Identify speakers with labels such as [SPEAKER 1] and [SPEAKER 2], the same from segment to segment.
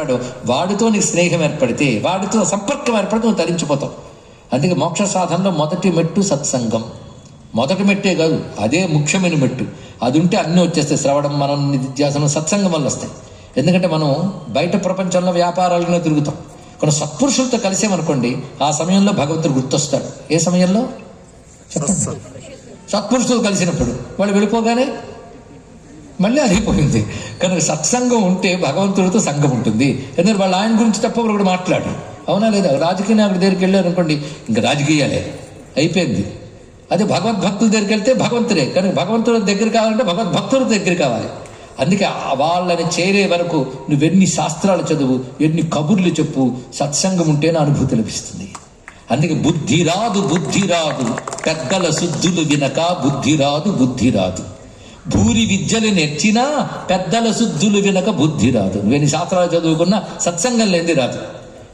[SPEAKER 1] ఉంటాడో వాడితో నీకు స్నేహం ఏర్పడితే వాడితో సంపర్కం ఏర్పడితే నువ్వు తరించిపోతావు. అందుకే మోక్ష సాధనలో మొదటి మెట్టు సత్సంగం. మొదటి మెట్టే కాదు అదే ముఖ్యమైన మెట్టు. అది ఉంటే అన్నీ వచ్చేస్తాయి. శ్రవణం మనం నిధ్యాసనం సత్సంగం వల్ల వస్తాయి. ఎందుకంటే మనం బయట ప్రపంచంలో వ్యాపారాలను తిరుగుతాం. కొన్ని సత్పురుషులతో కలిసామనుకోండి ఆ సమయంలో భగవంతుడు గుర్తొస్తాడు. ఏ సమయంలో? చెప్పండి సత్పురుషులు కలిసినప్పుడు. వాళ్ళు వెళ్ళిపోగానే మళ్ళీ అయిపోయింది కనుక సత్సంగం ఉంటే భగవంతుడితో సంఘం ఉంటుంది. ఎందుకంటే వాళ్ళు ఆయన గురించి తప్ప ఒకడు మాట్లాడు అవునా లేదా? రాజకీయ నాయకుడి దగ్గరికి వెళ్ళారు అనుకోండి ఇంకా రాజకీయాలే. అయిపోయింది. అదే భగవద్భక్తుల దగ్గరికి వెళ్తే భగవంతుడే. కనుక భగవంతుడి దగ్గర కావాలంటే భగవద్భక్తుల దగ్గర కావాలి. అందుకే వాళ్ళని చేరే వరకు నువ్వెన్ని శాస్త్రాలు చదువు ఎన్ని కబుర్లు చెప్పు సత్సంగం ఉంటేనే అనుభూతి లభిస్తుంది. అందుకే బుద్ధి రాదు బుద్ధి రాదు. పెద్దల శుద్ధులు వినక బుద్ధి రాదు బుద్ధి రాదు. భూరి విద్యలు నెచ్చినా పెద్దల శుద్ధులు వినక బుద్ధి రాదు. నువ్వెన్ని శాస్త్రాలు చదువుకున్నా సత్సంగం లేని రాదు.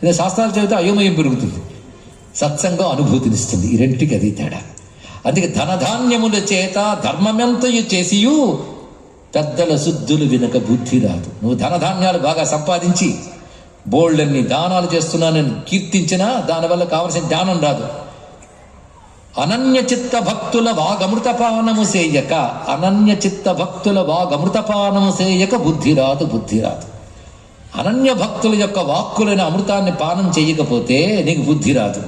[SPEAKER 1] ఇదే శాస్త్రాలు చదివితే అయోమయం పెరుగుతుంది. సత్సంగం అనుభూతినిస్తుంది. ఈ రెంటికి అది తేడా. అందుకే ధనధాన్యముల చేత ధర్మమెంతయు చేసియు పెద్దల శుద్ధులు వినక బుద్ధి రాదు. నువ్వు ధనధాన్యాలు బాగా సంపాదించి బోల్డన్ని దానాలు చేస్తున్నానని కీర్తించినా దానివల్ల కావలసిన జ్ఞానం రాదు. అనన్య చిత్త భక్తుల వాగమృతపానము సేయక అనన్య చిత్త భక్తుల వాగమృతపానము సేయక బుద్ధిరాదు బుద్ధిరాదు. అనన్య భక్తుల యొక్క వాక్కులైన అమృతాన్ని పానం చేయకపోతే నీకు బుద్ధి రాదు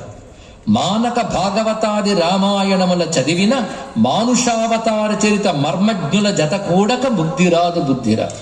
[SPEAKER 1] మానక భాగవతాది రామాయణముల చదివిన మానుషావతార చరిత మర్మజ్ఞుల జత కూడక బుద్ధి రాదు బుద్ధి రాదు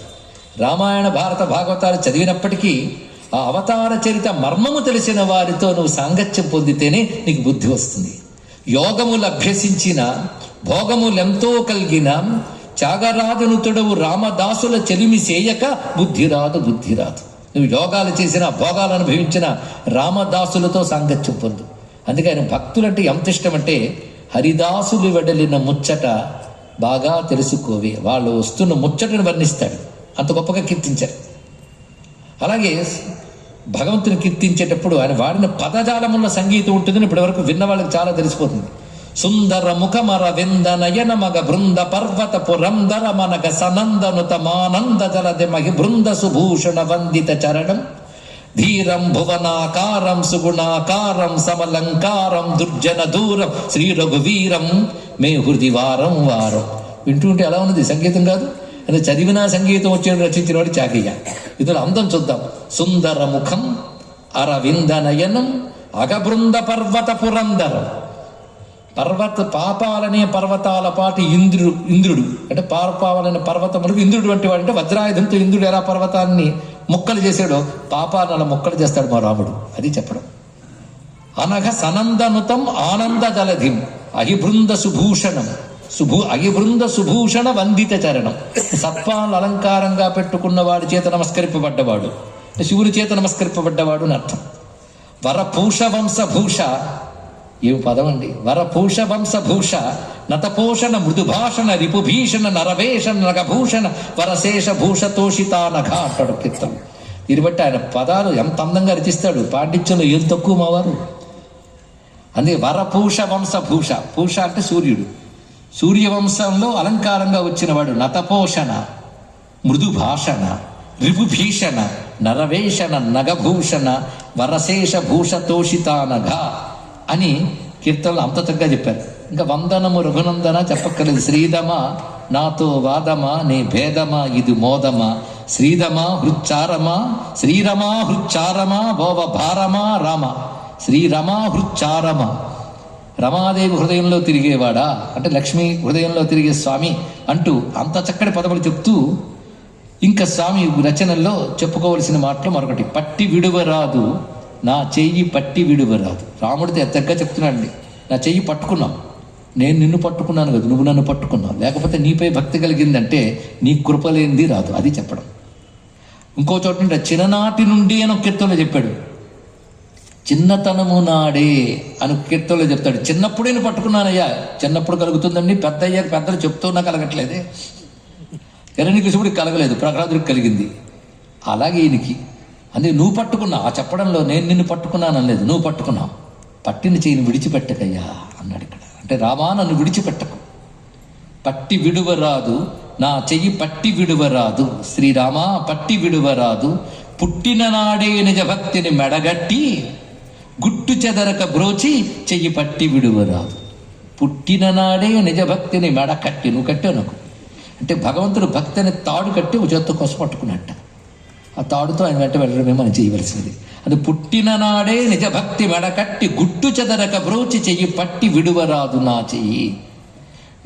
[SPEAKER 1] రామాయణ భారత భాగవతాలు చదివినప్పటికీ ఆ అవతార చరిత మర్మము తెలిసిన వారితో నువ్వు సాంగత్యం పొందితేనే నీకు బుద్ధి వస్తుంది. యోగములు అభ్యసించిన భోగములెంతో కలిగిన త్యాగరాజనుతుడవు రామదాసుల చెలిమి చేయక బుద్ధిరాదు బుద్ధిరాదు. నువ్వు యోగాలు చేసిన భోగాలు అనుభవించిన రామదాసులతో సాంగత్యం పొందు. అందుకే ఆయన భక్తులంటే ఎంత ఇష్టం అంటే హరిదాసులు వెడలిన ముచ్చట బాగా తెలుసుకోవే. వాళ్ళు వస్తున్న ముచ్చటను వర్ణిస్తాడు. అంత గొప్పగా కీర్తించారు. అలాగే భగవంతుని కీర్తించేటప్పుడు ఆయన వాడిన పదజాలమున్న సంగీతం ఉంటుందని ఇప్పటివరకు విన్న వాళ్ళకి చాలా తెలిసిపోతుంది. సుందర ముఖమర వింద నయన మగ బృంద పర్వత పురందర మనగ సనందనుత మానంద జలది మహి బృంద సుభూషణ వందిత చరణం. ధీరం భువనాకారం సుగుణాకారం సమలంకారం దుర్జన దూరం శ్రీ రఘువీరం మే హృది వారం వారం. వింటుంటే ఎలా ఉన్నది? సంగీతం కాదు. అని చదివినా సంగీతం వచ్చి రచించిన వాడు చాకయ్య ఇతను అందం చూద్దాం. సుందర ముఖం అరవింద నయనం అగబృంద పర్వత పురందరం పర్వత పాపాలనే పర్వతాల పాటు ఇంద్రుడు ఇంద్రుడు. అంటే పాపాలనే పర్వతములకు ఇంద్రుడు వంటి వాడు. అంటే వజ్రాయుధంతో ఇంద్రుడు ఎలా పర్వతాన్ని ముక్కలు చేశాడో పాపాలను మొక్కలు ముక్కలు చేస్తాడు మా రాముడు. అది చెప్పడం. అనఘ సనందనుతం ఆనంద జలధిం అహిబృంద సుభూషణం. సుభూ అహిబృంద సుభూషణ వందిత చరణం. సత్వాలను అలంకారంగా పెట్టుకున్న వాడి చేత నమస్కరింపబడ్డవాడు. శివుని చేత నమస్కరింపబడ్డవాడు అని అర్థం. వరభూష వంశభూష ఏమి పదం అండి. వరభూష వంశభూష నతపోషణ మృదుభాషణ రిపుభీషణ నరవేషణ నగభూషణ వరశేష భూషతోషితానఘ అంటాడు కీర్తన దీన్ని బట్టి ఆయన పదాలు ఎంత అందంగా రచిస్తాడు. పాండిత్యంలో ఏం తక్కువ మావారు. అందుకే వరపూష వంశభూష భూష అంటే సూర్యుడు. సూర్యవంశంలో అలంకారంగా వచ్చినవాడు నతపోషణ మృదుభాషణ రిపుభీషణ నరవేషణ నగభూషణ వరశేష భూషతోషితానఘ అని కీర్తనలు అంత చక్కగా చెప్పారు. ఇంకా వందనము రఘునందన చెప్పక్కర్లేదు. శ్రీధమ నాతో వాదమా నీ భేదమా ఇది మోదమా? శ్రీధమా హృచ్చారమా శ్రీరమా హృచ్చారమా భోవ భారమా రామ? శ్రీరమా హృచ్చారమ. రమాదేవి హృదయంలో తిరిగేవాడా? అంటే లక్ష్మి హృదయంలో తిరిగే స్వామి అంటూ అంత చక్కటి పదములు చెప్తూ ఇంకా స్వామి రచనల్లో చెప్పుకోవలసిన మాటలు మరొకటి పట్టి విడువరాదు నా చెయ్యి పట్టి విడువరాదు రాముడితో ఎత్తగ్గా చెప్తున్నాడండి నా చెయ్యి పట్టుకున్నావు నేను నిన్ను పట్టుకున్నాను కదా నువ్వు నన్ను పట్టుకున్నావు లేకపోతే నీపై భక్తి కలిగిందంటే నీ కృప లేనిది రాదు. అది చెప్పడం. ఇంకో చోట నుండి చిన్ననాటి నుండి అని ఒక కీర్తనలో చెప్పాడు. చిన్నతనము నాడే అని కీర్తనలో చెప్తాడు. చిన్నప్పుడే నేను పట్టుకున్నానయ్యా చిన్నప్పుడు కలుగుతుందండి పెద్ద అయ్యాక పెద్దలు చెప్తున్నా కలగట్లేదే హిరణ్యకృష్ణుడికి కలగలేదు ప్రహ్లాదుడికి కలిగింది. అలాగే ఈయనకి. అందుకే నువ్వు పట్టుకున్నా ఆ చెప్పడంలో నేను నిన్ను పట్టుకున్నాను అనలేదు నువ్వు పట్టుకున్నావు. పట్టిన చేయిని విడిచిపెట్టకయ్యా అన్నాడు ఇక్కడ. అంటే రామా నన్ను విడిచిపెట్టకు. పట్టి విడువరాదు నా చెయ్యి పట్టి విడువరాదు శ్రీరామ పట్టి విడువరాదు పుట్టిన నాడే నిజ భక్తిని మెడగట్టి గుట్టు చెదరక బ్రోచి చెయ్యి పట్టి విడువరాదు. పుట్టిన నాడే నిజ భక్తిని మెడ కట్టి నువ్వు కట్టావు నాకు. అంటే భగవంతుడు భక్తి అనే తాడు కట్టి ఒక కోసం పట్టుకున్నట్ట. ఆ తాడుతో ఆయన వెంట వెళ్ళడమే మనం చేయవలసినది. అది పుట్టిన నాడే నిజ భక్తి మెడకట్టి గుట్టు చెదరక బ్రోచి చెయ్యి పట్టి విడువరాదు నా చెయ్యి.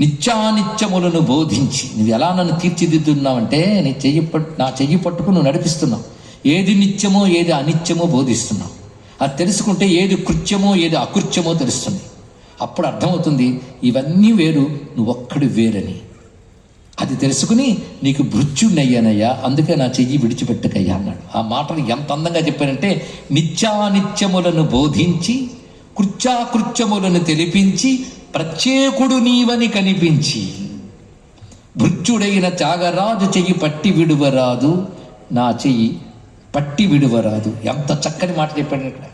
[SPEAKER 1] నిత్యానిత్యములను బోధించి నువ్వు ఎలా నన్ను తీర్చిదిద్దున్నావంటే నీ చెయ్యి పట్టు నా చెయ్యి పట్టుకు నువ్వు నడిపిస్తున్నావు. ఏది నిత్యమో ఏది అనిత్యమో బోధిస్తున్నావు. అది తెలుసుకుంటే ఏది కృత్యమో ఏది అకృత్యమో తెలుస్తుంది. అప్పుడు అర్థమవుతుంది ఇవన్నీ వేరు నువ్వు ఒక్కడు వేరని. అది తెలుసుకుని నీకు మృత్యున్నయ్యానయ్యా అందుకే నా చెయ్యి విడిచిపెట్టకయ్యా అన్నాడు. ఆ మాటను ఎంత అందంగా చెప్పానంటే నిత్యానిత్యములను బోధించి కృత్యాకృత్యములను తెలిపించి ప్రత్యేకుడు నీవని కనిపించి. భృత్యుడైన త్యాగరాజు చెయ్యి పట్టి విడువరాదు నా చెయ్యి పట్టి విడువరాదు. ఎంత చక్కని మాట చెప్పాడు ఇక్కడ.